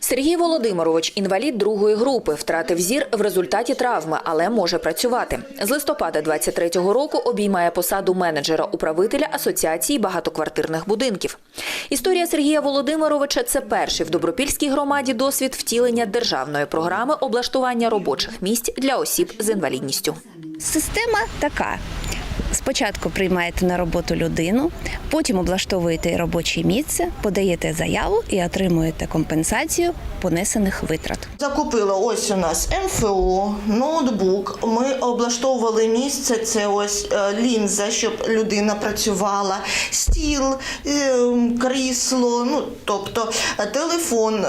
Сергій Володимирович, інвалід другої групи, втратив зір в результаті травми, але може працювати. З листопада 23-го року обіймає посаду менеджера управителя Асоціації багатоквартирних будинків. Історія Сергія Володимировича це перший в Добропільській громаді досвід втілення державної програми облаштування робочих місць для осіб з інвалідністю. Система така. Спочатку приймаєте на роботу людину, потім облаштовуєте робоче місце, подаєте заяву і отримуєте компенсацію понесених витрат. Закупила ось у нас МФО, ноутбук. Ми облаштовували місце. Це ось е, лінза, щоб людина працювала, стіл, е, крісло, ну тобто е, телефон,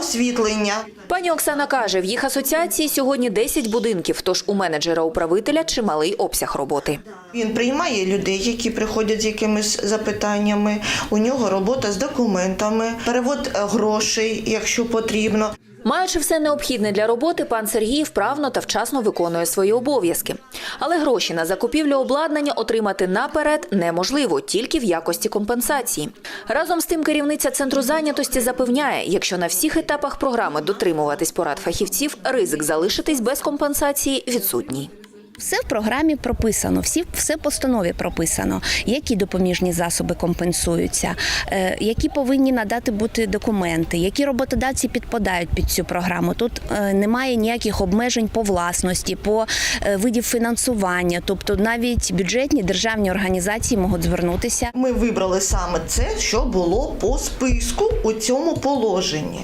освітлення. Пані Оксана каже, в їх асоціації сьогодні 10 будинків, тож у менеджера-управителя чималий обсяг роботи. Він приймає людей, які приходять з якимись запитаннями. У нього робота з документами, перевод е, грошей, якщо потрібно. Маючи все необхідне для роботи, пан Сергій вправно та вчасно виконує свої обов'язки. Але гроші на закупівлю обладнання отримати наперед неможливо, тільки в якості компенсації. Разом з тим, керівниця центру зайнятості запевняє, якщо на всіх етапах програми дотримуватись порад фахівців, ризик залишитись без компенсації відсутній. Все в програмі прописано, всі все в постанові прописано, які допоміжні засоби компенсуються, е, які повинні надати бути документи, які роботодавці підпадають під цю програму. Тут е, немає ніяких обмежень по власності, по е, видів фінансування, тобто навіть бюджетні державні організації можуть звернутися. Ми вибрали саме це, що було по списку у цьому положенні.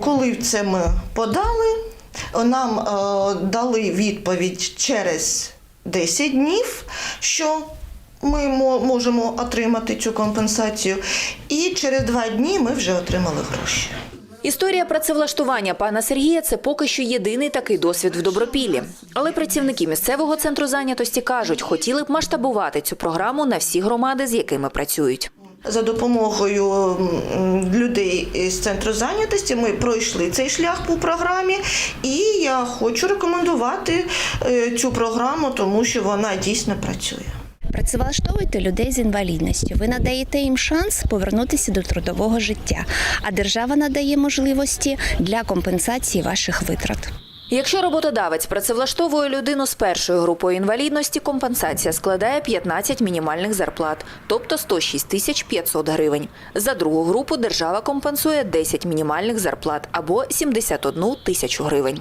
Коли це ми подали, нам е, дали відповідь через 10 днів, що ми мо- можемо отримати цю компенсацію, і через два дні ми вже отримали гроші. Історія працевлаштування пана Сергія це поки що єдиний такий досвід в Добропіллі. Але працівники місцевого центру зайнятості кажуть, хотіли б масштабувати цю програму на всі громади, з якими працюють. За допомогою людей з центру зайнятості ми пройшли цей шлях по програмі, і я хочу рекомендувати е, цю програму, тому що вона дійсно працює. Працевлаштовуйте людей з інвалідністю. Ви надаєте їм шанс повернутися до трудового життя, а держава надає можливості для компенсації ваших витрат. Якщо роботодавець працевлаштовує людину з першою групою інвалідності, компенсація складає 15 мінімальних зарплат, тобто 106 тисяч 500 гривень. За другу групу держава компенсує 10 мінімальних зарплат або 71 тисячу гривень.